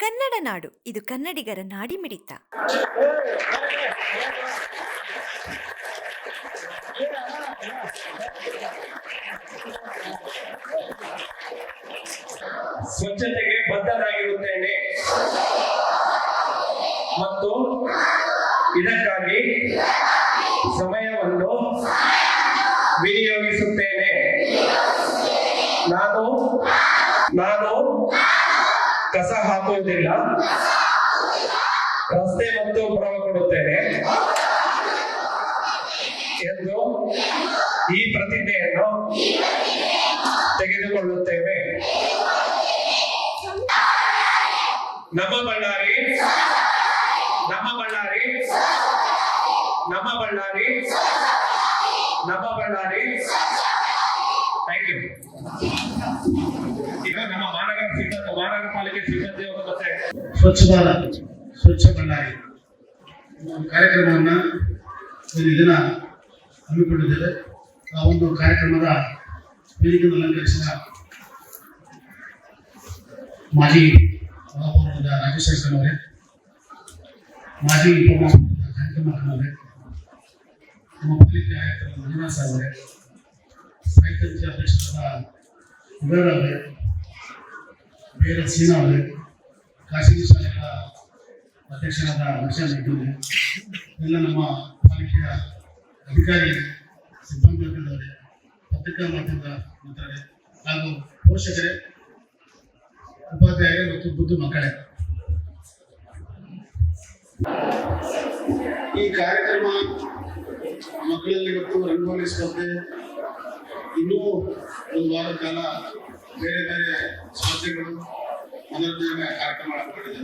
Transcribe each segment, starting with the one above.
ಕನ್ನಡ ನಾಡು. ಇದು ಕನ್ನಡಿಗರ ನಾಡಿ ಮಿಡಿತ ಸ್ವಚ್ಛತೆಗೆ ಬದ್ಧರಾಗಿರುತ್ತೇನೆ. ಮತ್ತು ಇದಕ್ಕಾಗಿ ಸಮಯವನ್ನು ವಿನಿಯೋಗಿಸುತ್ತೇನೆ. ನಾನು ನಾನು ಹಾಕುವುದಿಲ್ಲ. ರಸ್ತೆ ಮತ್ತು ಭ್ರಮ ಕೊಡುತ್ತೇನೆ. ಎಂದು ಈ ಪ್ರತಿಜ್ಞೆಯನ್ನು ತೆಗೆದುಕೊಳ್ಳುತ್ತೇವೆ. ನಮ್ಮ ಬಳ್ಳಾರಿ ನಮ್ಮ ಬಳ್ಳಾರಿ ನಮ್ಮ ಬಳ್ಳಾರಿ ನಮ್ಮ ಬಳ್ಳಾರಿ ಥ್ಯಾಂಕ್ ಯು ಈಗ ನಮ್ಮ ಮಹಾನಗರ ಸಿಬ್ಬಂದಿ ಮಹಾನಗರ ಪಾಲಿಕೆ ಸಿಬ್ಬಂದಿಯವರು ಮತ್ತೆ ಸ್ವಚ್ಛ ಭಾರತ ಸ್ವಚ್ಛ ಬಳ್ಳಾರಿ. ಕಾರ್ಯಕ್ರಮವನ್ನು ಒಂದು ದಿನ ಹಮ್ಮಿಕೊಂಡಿದ್ದೇವೆ. ಆ ಒಂದು ಕಾರ್ಯಕ್ರಮದ ವೇದಿಕೆಯನ್ನು ಅಲಂಕರಿಸಿದ ಮಾಜಿ ಮಹಾಪೌರದ ರಾಜಶೇಖರನ್ ಅವರೇ, ಮಾಜಿ ಉಪಮಹಾಪೌರದ ಕಾರ್ಯಕ್ರಮ ಅವರೇ ನಮ್ಮ ಪಾಲಿಕೆ ಆಯುಕ್ತರಾದ ಮಂಜುನಾಥ್ ಸರ್ ಅವರೇ ಅಧ್ಯಕ್ಷರಾದ ಕುಬೇರ ಅವರೇ, ಬೇರೆ ಸೀನಾ ಅವರೇ, ಖಾಸಗಿ ಶಾಲೆಗಳ ಅಧ್ಯಕ್ಷರಾದ ನರಸಿಂಹ ಇದ್ದವರು ಎಲ್ಲ ನಮ್ಮ ಪಾಲಿಕೆಯ ಅಧಿಕಾರಿ ಸಿಬ್ಬಂದಿ ವರ್ಗದವರೇ, ಪತ್ರಿಕಾ ಮಾಧ್ಯಮದ ಮಿತ್ರರೇ ಹಾಗೂ ಪೋಷಕರೇ ಉಪಾಧ್ಯಾಯರೇ ಮತ್ತು ಬುದ್ಧ ಮಕ್ಕಳೇ. ಈ ಕಾರ್ಯಕ್ರಮ ಮಕ್ಕಳಲ್ಲಿ ಇವತ್ತು ರಂಗೋಲಿ ಸ್ಪರ್ಧೆ ಇನ್ನೂ ಒಂದು ವಾರದ ಕಾಲ ಬೇರೆ ಬೇರೆ ಸಮಸ್ಯೆಗಳು ಮನೋರಂಜನೆ ಕಾರ್ಯಕ್ರಮ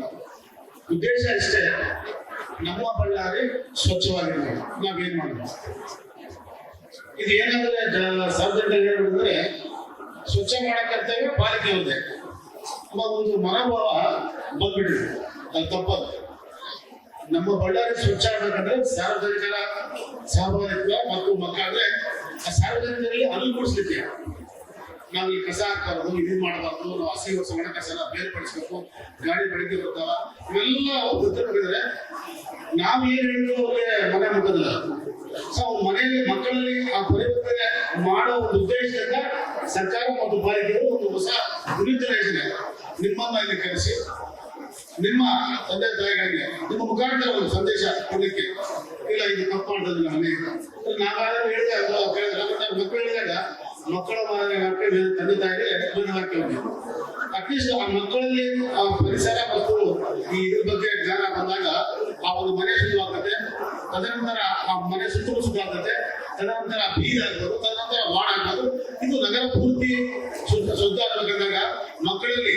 ನಾವು. ಉದ್ದೇಶ ಇಷ್ಟೇ, ನಮ್ಮ ಬಳ್ಳಾರಿ ಸ್ವಚ್ಛವಾಗಿರಬೇಕು ನಾವೇನ್ ಮಾಡಬೇಕು ಇದು ಏನಂದ್ರೆ ಸಾರ್ವಜನಿಕರು ಹೇಳುವುದಂದ್ರೆ ಸ್ವಚ್ಛ ಮಾಡೋ ಕರ್ತವ್ಯ ಇದೆ ಒಂದು ಮನೋಭಾವ ಬಂದ್ಬಿಟ್ಟಿದೆ. ಅದು ತಪ್ಪದು ನಮ್ಮ ಬಳ್ಳಾರಿ ಸ್ವಚ್ಛ ಆಗ್ಬೇಕಂದ್ರೆ ಸಾರ್ವಜನಿಕರ ಸಹಭಾಗಿತ್ವ ಮತ್ತು ಮಕ್ಕಳಾದ್ರೆ ಆ ಸಾರ್ವಜನಿಕರಲ್ಲಿ ಮೂಡಿಸ್ಲಿಕ್ಕೆ ನಾವು ಈ ಕಸ ಹಾಕಬಾರ್ದು ಇದು ಮಾಡಬಾರ್ದು, ನಾವು ಹಸಿ ಒಣ ಕಸ ಎಲ್ಲ ಬೇರ್ಪಡಿಸ್ಬೇಕು, ಗಾಡಿ ಬೆಳಗ್ಗೆ ಬರ್ತಾವ ಇವೆಲ್ಲ ಅವ್ರು ಗೊತ್ತಿರ್ಬೇಕಾದ್ರೆ ನಾವು ಏನ್ ಹೇಳಿದ್ರು ಅವ್ರಿಗೆ ಮನೆ ಮುಖದಿಲ್ಲ ಸೊ ಮನೆಯಲ್ಲಿ ಮಕ್ಕಳಲ್ಲಿ ಆ ಪರಿವರ್ತನೆ ಮಾಡೋ ಒಂದು ಉದ್ದೇಶದಿಂದ ಸರ್ಕಾರ ಮತ್ತು ಪಾಲಿಕೆಯವರು ಒಂದು ಹೊಸ ವಿನೂತನ ಯೋಜನೆ ನಿಮ್ಮನ್ನ ಇಲ್ಲಿ ಕರೆಸಿ, ನಿಮ್ಮ ತಂದೆ ತಾಯಿಗಳಿಗೆ, ನಿಮ್ಮ ಮುಖಾಂತರ ಒಂದು ಸಂದೇಶ ಕೊಡಲಿಕ್ಕೆ ಇಲ್ಲ, ಇದು ತಪ್ಪು ಮಾಡ್ತದೆ ಮನೆಗೆ ನಾವಾದ್ರೂ ಹೇಳಿದೆ ಅದು ಕೇಳಿದ್ರೆ ಮತ್ತೆ ಮಕ್ಕಳು ಹೇಳಿದಾಗ ಮಕ್ಕಳ ತಂದೆ ತಾಯಿಗೆ ಬಂದು ಹಾಕಿ ಅಟ್ಲೀಸ್ಟ್ ಆ ಮಕ್ಕಳಲ್ಲಿ ಆ ಪರಿಸರ ಮತ್ತು ಈ ಇದ್ರ ಬಗ್ಗೆ ಜ್ಞಾನ ಬಂದಾಗ ಆ ಒಂದು ಮನೆ ಶುದ್ಧವಾಗ್ತದೆ. ತದನಂತರ ಆ ಮನೆ ಸುತ್ತಲೂ ಶುದ್ಧವಾಗ್ತದೆ. ತದನಂತರ ಬೀದ್ ಆಗ್ಬೋದು, ತದನಂತರ ವಾಡ್ ಆಗ್ಬೋದು. ಇದು ನಗರ ಪೂರ್ತಿ ಶುದ್ಧ ಶುದ್ಧ ಆಗ್ಬೇಕಂದಾಗ ಮಕ್ಕಳಲ್ಲಿ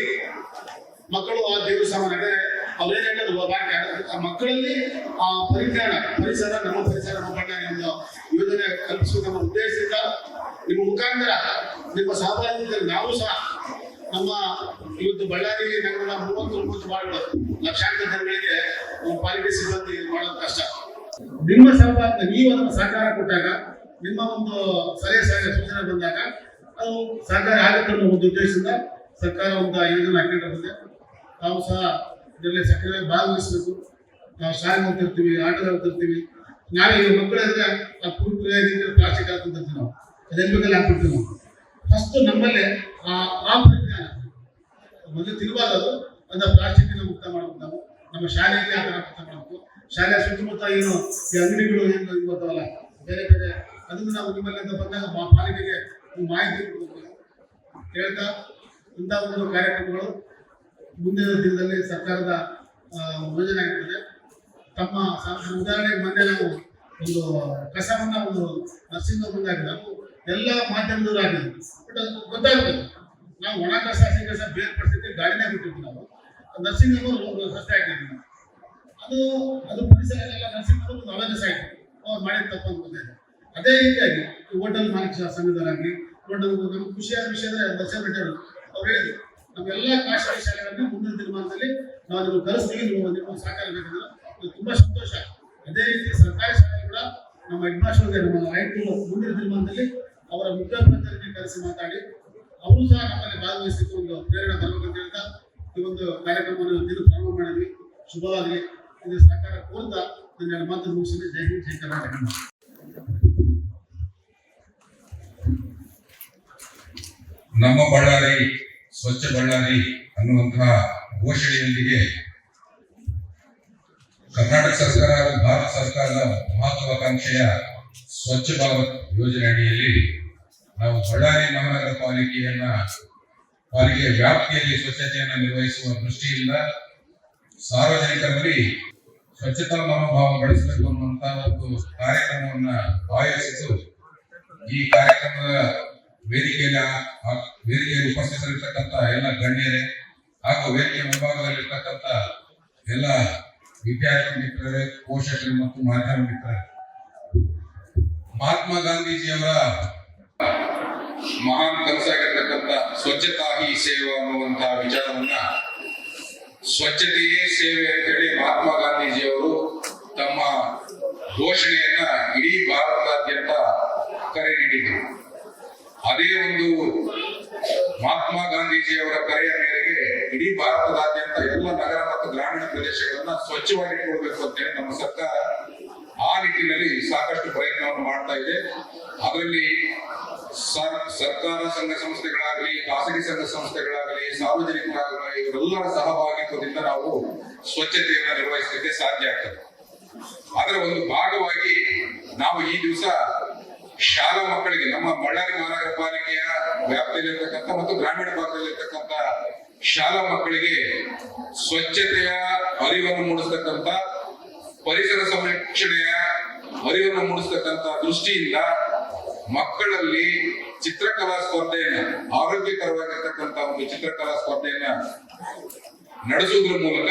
ಮಕ್ಕಳು ಆ ದೇವ್ರ ಸಾಮಾನ್ಯ ಅಂದ್ರೆ ಅವ್ರೇನ್ ಹೇಳೋದು ವಾಕ್ಯ ಆ ಮಕ್ಕಳಲ್ಲಿ ಆ ಪರಿಜ್ಞಾನ, ಪರಿಸರ, ನಮ್ಮ ಪರಿಸರ ನಮ್ಮ ಯೋಜನೆ ಕಲ್ಪಿಸುವ ನಮ್ಮ ಉದ್ದೇಶದಿಂದ ನಿಮ್ಮ ಮುಖಾಂತರ ನಿಮ್ಮ ಸಹಭಾಗಿತ್ವದಲ್ಲಿ ನಾವು ಸಹ ನಮ್ಮ ಇವತ್ತು ಬಳ್ಳಾರಿಯಲ್ಲಿ ನಗರದ ಮೂವತ್ತು ಮೂವತ್ತು ವಾರ್ಡ್ಗಳು ಲಕ್ಷಾಂತರ ಜನಗಳಿಗೆ ಪಾಲಿಕೆ ಸಿಬ್ಬಂದಿ ಮಾಡೋದು ಕಷ್ಟ. ನಿಮ್ಮ ಸಹಭಾಗಿತ್ವ ನೀವು ಅದನ್ನು ಸಹಕಾರ ಕೊಟ್ಟಾಗ, ನಿಮ್ಮ ಒಂದು ಸಲಹೆ ಸಲಹೆ ಸೂಚನೆ ಬಂದಾಗ ಅದು ಸಹಕಾರ ಆಗುತ್ತೆ ಅನ್ನೋ ಒಂದು ಉದ್ದೇಶದಿಂದ ಸರ್ಕಾರ ಒಂದು ಯೋಜನೆ ಹಾಕಿಕೊಂಡಿದೆ ನಾವು ಸಹ ಇದರಲ್ಲಿ ಸಕ್ರಿಯವಾಗಿ ಭಾಗವಹಿಸಬೇಕು. ನಾವು ಶಾಲೆ ಹೋಗ್ತಿರ್ತೀವಿ ಆಟದ ಹೋಗ್ತಿರ್ತೀವಿ ಮಕ್ಕಳಿದ್ರೆ ಆ ಕುರುಕುರೆ ರೀತಿಯ ಪ್ಲಾಸ್ಟಿಕ್ ಹಾಕ್ತಿರ್ತೀವಿ ನಾವು. ಅದೆಲ್ಲ ಹಾಕ್ಬಿಡ್ತೀವಿ ನಾವು ಫಸ್ಟ್ ನಮ್ಮಲ್ಲೇ, ಆ ಆ ಮೊದಲು ತಿರುವಾದದು ಅದನ್ನ ಪ್ಲಾಸ್ಟಿಕ್ನ ಮುಕ್ತ ಮಾಡಬೇಕು ನಾವು. ನಮ್ಮ ಶಾಲೆಯಲ್ಲಿ ಆ ಮುಕ್ತ ಮಾಡಬೇಕು. ಶಾಲೆಯ ಸುತ್ತಮುತ್ತ ಏನು ಈ ಅಂಗಡಿಗಳು ಏನು ಇವತ್ತವಲ್ಲ ಬೇರೆ ಬೇರೆ, ಅದನ್ನು ನಾವು ನಿಮ್ಮಲ್ಲಿಂದ ಬಂದಾಗ ಮಾ- ಪಾಲಿಕೆಗೆ ಮಾಹಿತಿ ಕೊಡಬೇಕು. ಹೇಳ್ತಾ, ಇಂಥ ಒಂದು ಕಾರ್ಯಕ್ರಮಗಳು ಮುಂದಿನ ದಿನದಲ್ಲಿ ಸರ್ಕಾರದ ಯೋಜನೆ ಆಗಿರ್ತದೆ ತಮ್ಮ ಉದಾಹರಣೆಗೆ ಮೊನ್ನೆ ನಾವು ಒಂದು ಕಸವನ್ನ ಒಂದು ನರ್ಸಿಂಗ್ ಮುಂದಾಗಿ ನಾವು ಎಲ್ಲ ಮಾಧ್ಯಮದವರು ಆಗಿದ್ವಿ ಬಟ್ ಅದು ಗೊತ್ತಾಗುತ್ತೆ ನಾವು ಒಣ ಕಸ, ಹಸಿ ಕಸ ಬೇರ್ಪಡಿಸಿದ್ರೆ ಗಾಡಿನೇ ಬಿಟ್ಟಿದ್ವಿ ನಾವು. ನರ್ಸಿಂಗ್ ಒಂದು ಸಸ್ಯ ಹಾಕಿದ್ವಿ ನಾವು. ಅದು ಅದು ಪರಿಸರ ಎಲ್ಲ ನರ್ಸಿಂಗ್ ಒಂದು ಅವೇರ್ನೆಸ್ ಆಯ್ತು ಅವ್ರು ಮಾಡಿದ ತಪ್ಪು ಗೊತ್ತಾಯ್ತು. ಅದೇ ರೀತಿಯಾಗಿ ಹೋಟೆಲ್ ಮಾಲೀಕ ಸಂಘದವರಾಗಲಿ, ಹೋಟೆಲ್ ನಮ್ಗೆ ಖುಷಿಯಾದ ವಿಷಯ ಅಂದರೆ ದರ್ಶನ ಬಿಟ್ಟರು ಅವ್ರು ಹೇಳಿದ್ರು ನಮ್ಮೆಲ್ಲ ಖಾಸಗಿ ಶಾಲೆಗಳಲ್ಲಿ ಮುಂದಿನ ದಿನಮಾನದಲ್ಲಿ ನಾವು ನಿಮ್ಗೆ ಕಲಿಸ್ತೀವಿ ನೀವು ನಿಮ್ಮ ಸಹಕಾರ ಬೇಕಂದ್ರೆ ತುಂಬ ಸಂತೋಷ. ಅದೇ ರೀತಿ ಸರ್ಕಾರಿ ಶಾಲೆ ಕೂಡ ನಮ್ಮ ಹೆಡ್ ಮಾಸ್ಟರ್ಗೆ ನಮ್ಮ ಟಿ ಮುಂದಿನ ದಿನಮಾನದಲ್ಲಿ ಅವರ ಮುಖ್ಯೋಪಾಧ್ಯಾಯರಿಗೆ ಕರೆಸಿ ಮಾತಾಡಿ, ಅವರು ಸಹ ನಮ್ಮಲ್ಲಿ ಭಾಗವಹಿಸಿದ್ದು ಒಂದು ಪ್ರೇರಣೆ ಬರಬೇಕಂತ ಹೇಳ್ತಾ, ಈ ಒಂದು ಕಾರ್ಯಕ್ರಮವನ್ನು ದಿನ ಪ್ರಾರಂಭ ಮಾಡಿದ್ವಿ. ಶುಭವಾಗಲಿ. ಇದು ಸರ್ಕಾರ ಕೋರ್ತಾ. ನನ್ನ ಮಾತು ಮುಗಿಸಿದ್ರೆ ಜೈ ಹಿಂದ್, ಜೈ ಕರ್ನಾಟಕ. ನಮ್ಮ ಬಳ್ಳಾರಿ, ಸ್ವಚ್ಛ ಬಳ್ಳಾರಿ ಅನ್ನುವಂತಹ ಘೋಷಣೆಯೊಂದಿಗೆ ಕರ್ನಾಟಕ ಸರ್ಕಾರ ಹಾಗೂ ಭಾರತ ಸರ್ಕಾರದ ಮಹತ್ವಾಕಾಂಕ್ಷೆಯ ಸ್ವಚ್ಛ ಭಾರತ್ ಯೋಜನೆ ಅಡಿಯಲ್ಲಿ ನಾವು ಬಳ್ಳಾರಿ ಮಹಾನಗರ ಪಾಲಿಕೆಯನ್ನ, ಪಾಲಿಕೆಯ ವ್ಯಾಪ್ತಿಯಲ್ಲಿ ಸ್ವಚ್ಛತೆಯನ್ನು ನಿರ್ವಹಿಸುವ ದೃಷ್ಟಿಯಿಂದ ಸಾರ್ವಜನಿಕರಲ್ಲಿ ಸ್ವಚ್ಛತಾ ಮನೋಭಾವ ಬೆಳೆಸಬೇಕು ಅನ್ನುವಂತಹ ಒಂದು ಕಾರ್ಯಕ್ರಮವನ್ನ ಆಯೋಜಿಸಿತು ಈ ಕಾರ್ಯಕ್ರಮದ ವೇದಿಕೆಯಲ್ಲಿ ವೇದಿಕೆಯಲ್ಲಿ ಉಪಸ್ಥಿತರಿರ್ತಕ್ಕಂಥ ಎಲ್ಲ ಗಣ್ಯರೇ ಹಾಗೂ ವೇದಿಕೆ ಮುಂಭಾಗದಲ್ಲಿರ್ತಕ್ಕಂಥ ಎಲ್ಲ ವಿದ್ಯಾರ್ಥಿ ಮಿತ್ರರೇ, ಪೋಷಕರು ಮತ್ತು ಮಾಧ್ಯಮ ಮಿತ್ರರೇ ಮಹಾತ್ಮ ಗಾಂಧೀಜಿಯವರ ಮಹಾನ್ ಕನಸಾಗಿರ್ತಕ್ಕಂಥ ಸ್ವಚ್ಛತಾ ಹಿ ಸೇವೆ ಅನ್ನುವಂತಹ ವಿಚಾರವನ್ನ ಸ್ವಚ್ಛತೆಯೇ ಸೇವೆ ಅಂತೇಳಿ ಮಹಾತ್ಮ ಗಾಂಧೀಜಿಯವರು ತಮ್ಮ ಘೋಷಣೆಯನ್ನ ಇಡೀ ಭಾರತದಾದ್ಯಂತ ಕರೆ ನೀಡಿದರು. ಅದೇ ಒಂದು ಮಹಾತ್ಮ ಗಾಂಧೀಜಿಯವರ ಕರೆಯ ಮೇರೆಗೆ ಇಡೀ ಭಾರತದಾದ್ಯಂತ ಎಲ್ಲ ನಗರ ಮತ್ತು ಗ್ರಾಮೀಣ ಪ್ರದೇಶಗಳನ್ನ ಸ್ವಚ್ಛವಾಗಿಟ್ಕೊಳ್ಬೇಕು ಅಂತೇಳಿ ನಮ್ಮ ಸರ್ಕಾರ ಆ ನಿಟ್ಟಿನಲ್ಲಿ ಸಾಕಷ್ಟು ಪ್ರಯತ್ನವನ್ನು ಮಾಡ್ತಾ ಇದೆ. ಅದರಲ್ಲಿ ಸರ್- ಸರ್ಕಾರ ಸಂಘ ಸಂಸ್ಥೆಗಳಾಗಲಿ, ಖಾಸಗಿ ಸಂಘ ಸಂಸ್ಥೆಗಳಾಗಲಿ ಸಾರ್ವಜನಿಕರಾಗಲಿ ಇವರೆಲ್ಲರ ಸಹಭಾಗಿತ್ವದಿಂದ ನಾವು ಸ್ವಚ್ಛತೆಯನ್ನು ನಿರ್ವಹಿಸಲಿಕ್ಕೆ ಸಾಧ್ಯ ಆಗ್ತದೆ. ಅದರ ಒಂದು ಭಾಗವಾಗಿ ನಾವು ಈ ದಿವಸ ಶಾಲಾ ಮಕ್ಕಳಿಗೆ, ನಮ್ಮ ಬಳ್ಳಾರಿ ಮಹಾನಗರ ಪಾಲಿಕೆಯ ವ್ಯಾಪ್ತಿಯಲ್ಲಿರ್ತಕ್ಕಂಥ ಮತ್ತು ಗ್ರಾಮೀಣ ಭಾಗದಲ್ಲಿರ್ತಕ್ಕಂಥ ಶಾಲಾ ಮಕ್ಕಳಿಗೆ ಸ್ವಚ್ಛತೆಯ ಅರಿವನ್ನು ಮೂಡಿಸ್ತಕ್ಕಂಥ ಪರಿಸರ ಸಂರಕ್ಷಣೆಯ ಅರಿವನ್ನು ಮೂಡಿಸತಕ್ಕಂತ ದೃಷ್ಟಿಯಿಂದ ಮಕ್ಕಳಲ್ಲಿ ಚಿತ್ರಕಲಾ ಸ್ಪರ್ಧೆಯನ್ನ ಆರೋಗ್ಯಕರವಾಗಿರ್ತಕ್ಕಂತ ಒಂದು ಚಿತ್ರಕಲಾ ಸ್ಪರ್ಧೆಯನ್ನ ನಡೆಸುವುದರ ಮೂಲಕ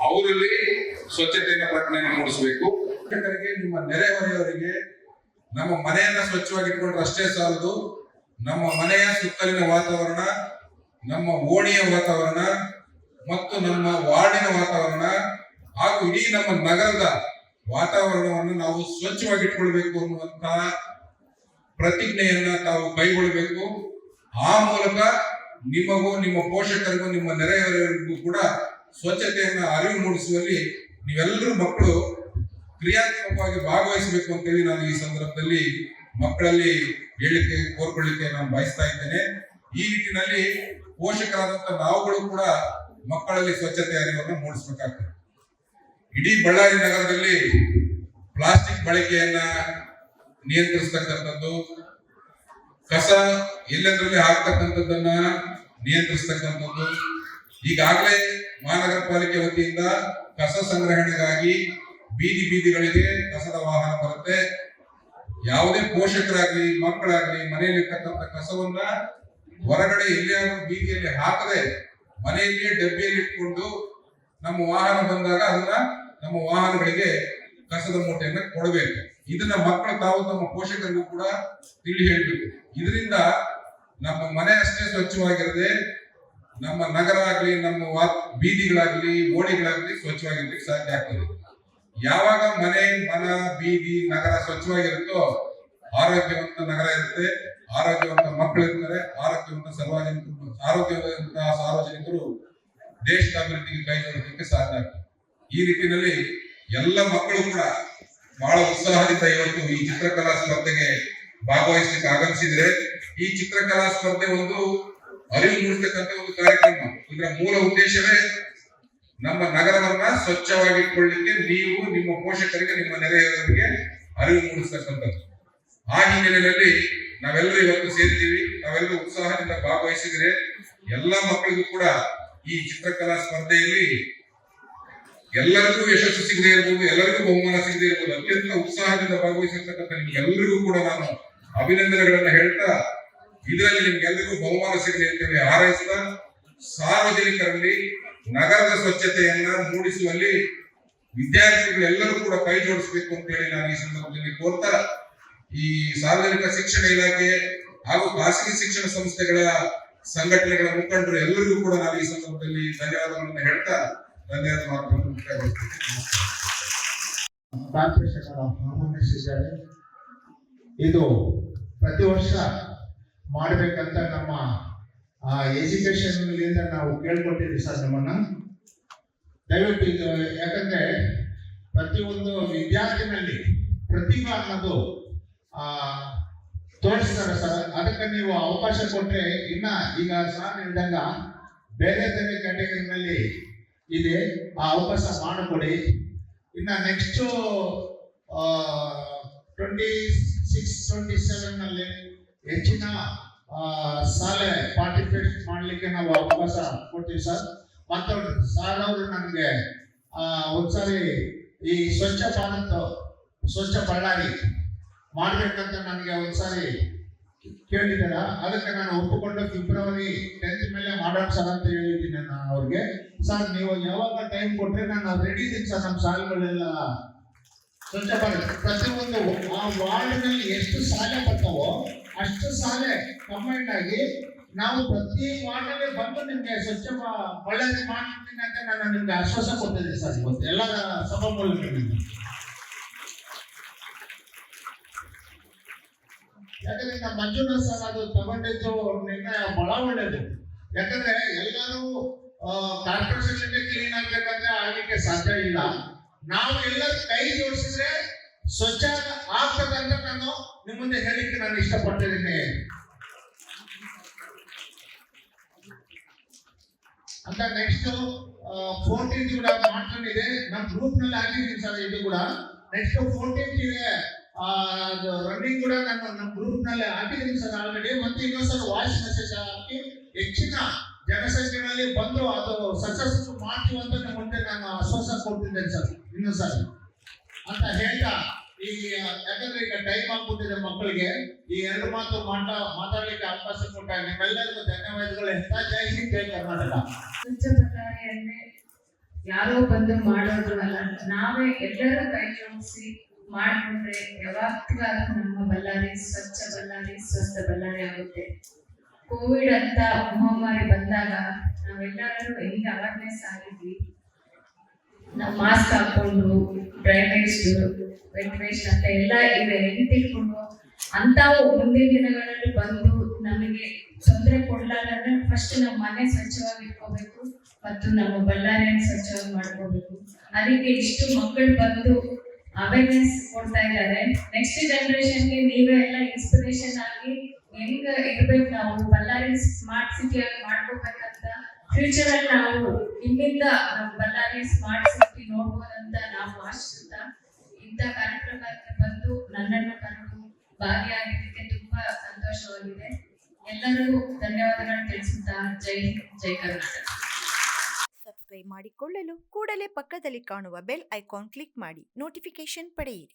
ಅವರಲ್ಲಿ ಸ್ವಚ್ಛತೆಯ ಪ್ರಜ್ಞೆಯನ್ನು ಮೂಡಿಸಬೇಕು. ನಿಮ್ಮ ನೆರೆಹೊರೆಯವರಿಗೆ ನಮ್ಮ ಮನೆಯನ್ನ ಸ್ವಚ್ಛವಾಗಿ ಇಟ್ಕೊಂಡ್ರೆ ಅಷ್ಟೇ ಸಾಲದು. ನಮ್ಮ ಮನೆಯ ಸುತ್ತಲಿನ ವಾತಾವರಣ, ನಮ್ಮ ಓಣಿಯ ವಾತಾವರಣ ಮತ್ತು ನಮ್ಮ ವಾರ್ಡಿನ ವಾತಾವರಣ ಹಾಗೂ ಇಡೀ ನಮ್ಮ ನಗರದ ವಾತಾವರಣವನ್ನು ನಾವು ಸ್ವಚ್ಛವಾಗಿ ಇಟ್ಕೊಳ್ಬೇಕು ಅನ್ನುವಂತಹ ಪ್ರತಿಜ್ಞೆಯನ್ನ ತಾವು ಕೈಗೊಳ್ಳಬೇಕು. ಆ ಮೂಲಕ ನಿಮಗೂ, ನಿಮ್ಮ ಪೋಷಕರಿಗೂ, ನಿಮ್ಮ ನೆರೆಯವರಿಗೂ ಕೂಡ ಸ್ವಚ್ಛತೆಯನ್ನ ಅರಿವು ಮೂಡಿಸುವಲ್ಲಿ ನೀವೆಲ್ಲರೂ ಮಕ್ಕಳು ಕ್ರಿಯಾತ್ಮಕವಾಗಿ ಭಾಗವಹಿಸಬೇಕು ಅಂತೇಳಿ ನಾನು ಈ ಸಂದರ್ಭದಲ್ಲಿ ಮಕ್ಕಳಲ್ಲಿ ಹೇಳಿಕೆ ಕೋರ್ಕೊಳ್ಳಿಕ್ಕೆ ನಾನು ಬಯಸ್ತಾ ಇದ್ದೇನೆ. ಈ ನಿಟ್ಟಿನಲ್ಲಿ ಪೋಷಕರಾದಂತ ನಾವುಗಳು ಕೂಡ ಮಕ್ಕಳಲ್ಲಿ ಸ್ವಚ್ಛತೆ ಅರಿವನ್ನು ಮೂಡಿಸಬೇಕಾಗ್ತದೆ. ಇಡೀ ಬಳ್ಳಾರಿ ನಗರದಲ್ಲಿ ಪ್ಲಾಸ್ಟಿಕ್ ಬಳಕೆಯನ್ನ ನಿಯಂತ್ರಿಸ್ತಕ್ಕಂಥದ್ದು, ಕಸ ಎಲ್ಲೆಂದರಲ್ಲಿ ಹಾಕ್ತಕ್ಕಂಥದ್ದನ್ನ ನಿಯಂತ್ರಿಸ್ತಕ್ಕಂಥದ್ದು. ಈಗಾಗಲೇ ಮಹಾನಗರ ಪಾಲಿಕೆ ವತಿಯಿಂದ ಕಸ ಸಂಗ್ರಹಣೆಗಾಗಿ ಬೀದಿ ಬೀದಿಗಳಿಗೆ ಕಸದ ವಾಹನ ಬರುತ್ತೆ. ಯಾವುದೇ ಪೋಷಕರಾಗ್ಲಿ, ಮಕ್ಕಳಾಗ್ಲಿ ಮನೆಯಲ್ಲಿರ್ತಕ್ಕಂಥ ಕಸವನ್ನ ಹೊರಗಡೆ ಎಲ್ಲಿಯಾದ್ರೂ ಬೀದಿಯಲ್ಲಿ ಹಾಕದೆ ಮನೆಯಲ್ಲಿಯೇ ಡಬ್ಬಿಯಲ್ಲಿ ಇಟ್ಕೊಂಡು ನಮ್ಮ ವಾಹನ ಬಂದಾಗ ಅದನ್ನ ನಮ್ಮ ವಾಹನಗಳಿಗೆ ಕಸದ ಮೂಟೆಯನ್ನ ಕೊಡಬೇಕು. ಇದನ್ನ ಮಕ್ಕಳು ತಾವು ತಮ್ಮ ಪೋಷಕರಿಗೂ ಕೂಡ ತಿಳಿ ಹೇಳಬೇಕು. ಇದರಿಂದ ನಮ್ಮ ಮನೆ ಅಷ್ಟೇ ಸ್ವಚ್ಛವಾಗಿರದೆ, ನಮ್ಮ ನಗರ ಆಗ್ಲಿ, ನಮ್ಮ ಬೀದಿಗಳಾಗ್ಲಿ ಓಡಿಗಳಾಗ್ಲಿ ಸ್ವಚ್ಛವಾಗಿರ್ಲಿಕ್ಕೆ ಸಾಧ್ಯ ಆಗ್ತದೆ. ಯಾವಾಗ ಮನೆ, ಮನ, ಬೀದಿ, ನಗರ ಸ್ವಚ್ಛವಾಗಿರುತ್ತೋ, ಆರೋಗ್ಯವಂತ ನಗರ ಇರುತ್ತೆ. ಆರೋಗ್ಯವಂತ ಮಕ್ಕಳು ಇರ್ತಾರೆ. ಆರೋಗ್ಯವಂತ ಸಾರ್ವಜನಿಕರು ಆರೋಗ್ಯವಂತ ಸಾರ್ವಜನಿಕರು ದೇಶದ ಅಭಿವೃದ್ಧಿಗೆ ಕೈ ಜೋಡಿಸಲಿಕ್ಕೆ ಸಾಧ್ಯ ಆಗ್ತದೆ. ಈ ನಿಟ್ಟಿನಲ್ಲಿ ಎಲ್ಲ ಮಕ್ಕಳು ಕೂಡ ಬಹಳ ಉತ್ಸಾಹದಿಂದ ಇವತ್ತು ಈ ಚಿತ್ರಕಲಾ ಸ್ಪರ್ಧೆಗೆ ಭಾಗವಹಿಸಲಿಕ್ಕೆ ಆಗಮಿಸಿದ್ರೆ, ಈ ಚಿತ್ರಕಲಾ ಸ್ಪರ್ಧೆ ಒಂದು ಅರಿವು ಮೂಡಿಸ್ತಕ್ಕಂಥ ಒಂದು ಕಾರ್ಯಕ್ರಮ. ಇದರ ಮೂಲ ಉದ್ದೇಶವೇ ನಮ್ಮ ನಗರವನ್ನ ಸ್ವಚ್ಛವಾಗಿಟ್ಕೊಳ್ಳಿಕ್ಕೆ ನೀವು ನಿಮ್ಮ ಪೋಷಕರಿಗೆ, ನಿಮ್ಮ ನೆರೆಯವರಿಗೆ ಅರಿವು ಮೂಡಿಸ್ತಕ್ಕಂಥದ್ದು. ಆ ಹಿನ್ನೆಲೆಯಲ್ಲಿ ನಾವೆಲ್ಲರೂ ಇವತ್ತು ಸೇರ್ತೀವಿ. ನಾವೆಲ್ಲರೂ ಉತ್ಸಾಹದಿಂದ ಭಾಗವಹಿಸಿದ್ರೆ ಎಲ್ಲ ಮಕ್ಕಳಿಗೂ ಕೂಡ ಈ ಚಿತ್ರಕಲಾ ಸ್ಪರ್ಧೆಯಲ್ಲಿ ಎಲ್ಲರಿಗೂ ಯಶಸ್ಸು ಸಿಗದೆ ಇರ್ಬೋದು, ಎಲ್ಲರಿಗೂ ಬಹುಮಾನ ಸಿಗದೆ ಇರ್ಬೋದು, ಅತ್ಯಂತ ಉತ್ಸಾಹದಿಂದ ಭಾಗವಹಿಸಿರ್ತಕ್ಕಂಥ ನಿಮ್ಗೆಲ್ಲರಿಗೂ ಕೂಡ ನಾನು ಅಭಿನಂದನೆಗಳನ್ನ ಹೇಳ್ತಾ, ಇದರಲ್ಲಿ ನಿಮ್ಗೆಲ್ಲರಿಗೂ ಬಹುಮಾನ ಸಿಗಲಿ ಅಂತೇಳಿ ಹಾರೈಸ್ತಾ, ಸಾರ್ವಜನಿಕರಲ್ಲಿ ನಗರದ ಸ್ವಚ್ಛತೆಯನ್ನ ಮೂಡಿಸುವಲ್ಲಿ ವಿದ್ಯಾರ್ಥಿಗಳು ಎಲ್ಲರೂ ಕೂಡ ಕೈ ಜೋಡಿಸಬೇಕು ಅಂತ ಹೇಳಿ ನಾನು ಈ ಸಂದರ್ಭದಲ್ಲಿ ಕೋರ್ತಾ, ಈ ಸಾರ್ವಜನಿಕ ಶಿಕ್ಷಣ ಇಲಾಖೆ ಹಾಗೂ ಖಾಸಗಿ ಶಿಕ್ಷಣ ಸಂಸ್ಥೆಗಳ ಸಂಘಟನೆಗಳ ಮುಖಂಡರು ಎಲ್ಲರಿಗೂ ಕೂಡ ನಾನು ಈ ಸಂದರ್ಭದಲ್ಲಿ ಧನ್ಯವಾದಗಳನ್ನು ಹೇಳ್ತಾ ಆಹ್ವಾನಿಸಿದ್ದಾರೆ ಇದು ಪ್ರತಿ ವರ್ಷ ಮಾಡಬೇಕಂತ ನಮ್ಮ ಎಜುಕೇಶನ್ ನಾವು ಕೇಳ್ಕೊಟ್ಟಿದ್ವಿ ಸರ್ ನಮ್ಮನ್ನ. ದಯವಿಟ್ಟು ಇದು, ಯಾಕಂದ್ರೆ ಪ್ರತಿಯೊಂದು ವಿದ್ಯಾರ್ಥಿನಲ್ಲಿ ಪ್ರತಿಭಾ ಅನ್ನೋದು ತೋರಿಸ್ತಾರೆ ಸರ್. ಅದಕ್ಕೆ ನೀವು ಅವಕಾಶ ಕೊಟ್ಟರೆ ಇನ್ನ ಈಗ ಸರ್ ಹೇಳಿದಾಗ ಬೇರೆ ಬೇರೆ ಕ್ಯಾಟಗರಿನಲ್ಲಿ ಇದೆ. ಆ ಅವಕಾಶ ಮಾಡಿಕೊಡಿ. ಇನ್ನ ನೆಕ್ಸ್ಟ್ ಟ್ವೆಂಟಿ ಸಿಕ್ಸ್ ಟ್ವೆಂಟಿ ಸೆವೆನ್ನಲ್ಲಿ ಹೆಚ್ಚಿನ ಶಾಲೆ ಪಾರ್ಟಿಸಿಪೇಟ್ ಮಾಡಲಿಕ್ಕೆ ನಾವು ಅವಕಾಶ ಕೊಡ್ತೀವಿ ಸರ್. ಮತ್ತೊಂದು ಸರ್ ಅವರು ನನಗೆ ಒಂದ್ಸಾರಿ ಈ ಸ್ವಚ್ಛ ಭಾರತ್, ಸ್ವಚ್ಛ ಬಳ್ಳಾರಿ ಮಾಡ್ಬೇಕಂತ ನನಗೆ ಒಂದ್ಸಾರಿ ಕೇಳಿದಾರ ಅದಕ್ಕೆ ನಾನು ಒಪ್ಪಿಕೊಂಡು ಫೆಬ್ರವರಿ ಟೆಂತ್ ಮೇಲೆ ಮಾಡೋಣ ಸರ್ ಅಂತ ಹೇಳಿದ್ದೀನಿ ನಾನು ಅವ್ರಿಗೆ, ಸರ್, ನೀವು ಯಾವಾಗ ಟೈಮ್ ಕೊಟ್ರೆ ನಾನು ರೆಡಿ ಇದ್ದೀನಿ ಸರ್ ನಮ್ಮ ಸಾಲುಗಳೆಲ್ಲ. ಸ್ವಚ್ಛ ಭಾರತ್ ಪ್ರತಿಯೊಂದು ಆ ವಾರ್ಡ್ನಲ್ಲಿ ಎಷ್ಟು ಸಾಲೆ ಬರ್ತಾವೋ ಅಷ್ಟು ಸಾಲೆ ಕಂಬೈಂಡ್ ಆಗಿ ನಾವು ಪ್ರತಿ ವಾರ್ಡಲ್ಲಿ ಬಂದು ನಿಮಗೆ ಸ್ವಚ್ಛ ಒಳ್ಳೇದು ಮಾಡ್ತೀನಿ ಅಂತ ನಾನು ನಿಮಗೆ ಆಶ್ವಾಸ ಕೊಟ್ಟಿದ್ದೀನಿ ಸರ್ ಇವತ್ತು. ಎಲ್ಲ ಸಭಾ ಮೂಲಕದಿಂದ ಯಾಕಂದ್ರೆ ನಮ್ಮ ಮಂಜುನಾಥ್ ಸರ್ ಅದು ತಗೊಂಡಿದ್ದು ನಿರ್ಣಯ ಬಹಳ ಒಳ್ಳೇದು. ಯಾಕಂದ್ರೆ ಎಲ್ಲರೂ ಕಾರ್ಪೊರೇಷನ್ ಕ್ಲೀನ್ ಆಗ್ಬೇಕಂದ್ರೆ ಆಗ್ಲಿಕ್ಕೆ ಸಾಧ್ಯ ಇಲ್ಲ. ನಾವು ಎಲ್ಲ ಕೈ ಜೋಡಿಸಿದ್ರೆ ಸ್ವಚ್ಛ ಆಗ್ತದಂತ ನಾನು ನಿಮ್ಮ ಮುಂದೆ ಹೇಳಿಕ್ಕೆ ನಾನು ಇಷ್ಟಪಟ್ಟಿದ್ದೀನಿ ಅಂತ ನೆಕ್ಸ್ಟ್ ಫೋರ್ಟೀನ್ ಕೂಡ ಮಾಡ್ಕೊಂಡಿದೆ. ನಮ್ಮ ಗ್ರೂಪ್ನಲ್ಲಿ ಹಾಕಿದ್ದೀನಿ ಸರ್ ಇದು ಕೂಡ. ನೆಕ್ಸ್ಟ್ ಫೋರ್ಟೀನ್ ಇದೆ. ರನ್ನಿಂಗ್ ಕೂಡ ನಾನು ನಮ್ಮ ಗ್ರೂಪ್ನಲ್ಲಿ ಹಾಕಿದ್ದೀನಿ ಸರ್ ಆಲ್ರೆಡಿ ಮತ್ತೆ ಇನ್ನೊಂದ್ಸಲ ವಾಯ್ಸ್ ಮೆಸೇಜ್ ಹಾಕಿ ಹೆಚ್ಚಿನ ಜನಸಂಖ್ಯೆಗಳಲ್ಲಿ ಬಂದು ಅದು ಸಕ್ಸಸ್ಫುಲ್ ಮಾಡ್ತೀವಿ ಅಂತ ಮುಂದೆ ನಾನು ಆಶ್ವಾಸ ಕೊಡ್ತಿದ್ದೇನೆ ಸರ್, ಇನ್ನೊಂದು ಸರ್. ಅಂತ ಹೇಳ್ತಾ ಈ, ಯಾಕಂದ್ರೆ ಈಗ ಟೈಮ್ ಆಗ್ಬಿಟ್ಟಿದೆ ಮಕ್ಕಳಿಗೆ, ಈ ಎರಡು ಮಾತು ಮಾಟ, ಮಾತಾಡ್ಲಿಕ್ಕೆ ಅವಕಾಶ ಕೊಟ್ಟ ನಿಮ್ಮೆಲ್ಲರಿಗೂ ಧನ್ಯವಾದಗಳು. ಎಂತ ಜೈ ಹಿಂದ್, ಜೈ ಕರ್ನಾಟಕ. ಯಾರೋ ಬಂದು ಮಾಡೋದು ಅಲ್ಲ. ನಾವೇ ಎಲ್ಲರೂ ಕೈ ಜೋಡಿಸಿ ಮಾಡಿಕೊಂಡ್ರೆ ಯಾವತ್ತಿಗಾದ್ರೂ ನಮ್ಮ ಬಳ್ಳಾರಿ ಸ್ವಚ್ಛ ಬಳ್ಳಾರಿ, ಸ್ವಸ್ಥ ಬಳ್ಳಾರಿ ಆಗುತ್ತೆ. ಕೋವಿಡ್ ಅಂತ ಮಹಾಮಾರಿ ಬಂದಾಗ ನಾವೆಲ್ಲರೂ ಹೆಂಗ್ ಅವೇರ್ನೆಸ್ ಆಗಿದ್ವಿ. ನಾವು ಮಾಸ್ಕ್ ಹಾಕೊಂಡು ಡ್ರೈ ವೇಸ್ಟ್ ವೆಂಟಿಲೇಷನ್ ಅಂತ ಎಲ್ಲ ಇವೆ. ಹೆಂಗ್ ತಿಳ್ಕೊಂಡು ಅಂತಾವು ಮುಂದಿನ ದಿನಗಳಲ್ಲಿ ಬಂದು ನಮಗೆ ತೊಂದರೆ ಕೊಡ್ಲಾರ್ದ್ರೆ ಫಸ್ಟ್ ನಮ್ಮ ಮನೆ ಸ್ವಚ್ಛವಾಗಿ ಇಟ್ಕೋಬೇಕು ಮತ್ತು ನಮ್ಮ ಬಳ್ಳಾರಿಯನ್ನು ಸ್ವಚ್ಛವಾಗಿ ಮಾಡ್ಕೋಬೇಕು. ಅದಕ್ಕೆ ಇಷ್ಟು ಮಕ್ಕಳು ಬಂದು ಅವೇರ್ನೆಸ್ ಕೊಡ್ತಾ ಇದ್ದಾರೆ. ನೆಕ್ಸ್ಟ್ ಜನರೇಷನ್ಗೆ ನೀವೇ ಎಲ್ಲ ಇನ್ಸ್ಪಿರೇಷನ್ ಆಗಿ ಹೆಂಗ್ ಇರ್ಬೇಕು ನಾವು? ಬಳ್ಳಾರಿ ಸ್ಮಾರ್ಟ್ ಸಿಟಿ ಆಗಿ ಮಾಡ್ಕೋಬೇಕಂತ ಫ್ಯೂಚರ್ ಅಲ್ಲಿ ನಾವು ಇಲ್ಲಿಂದ ನಮ್ಮ ಬಳ್ಳಾರಿ ಸ್ಮಾರ್ಟ್ ಸಿಟಿ ನೋಡ್ಬೋದಂತ ನಾವು ಆಶಿಸುತ್ತಾ ಇಂಥ ಕಾರ್ಯಕ್ರಮಕ್ಕೆ ಬಂದು ನನ್ನನ್ನು ಕರೆದು ಭಾಗಿಯಾಗಿದ್ದಕ್ಕೆ ತುಂಬಾ ಸಂತೋಷವಾಗಿದೆ. ಎಲ್ಲರಿಗೂ ಧನ್ಯವಾದಗಳನ್ನು ತಿಳಿಸುತ್ತಾ ಜೈ ಜೈ ಕರ್ನಾಟಕ. ಸಬ್ಸ್ಕ್ರೈಬ್ ಮಾಡಿಕೊಳ್ಳಲು ಕೂಡಲೇ ಪಕ್ಕದಲ್ಲಿ ಕಾಣುವ ಬೆಲ್ ಐಕಾನ್ ಕ್ಲಿಕ್ ಮಾಡಿ ನೋಟಿಫಿಕೇಶನ್ ಪಡೆಯಿರಿ.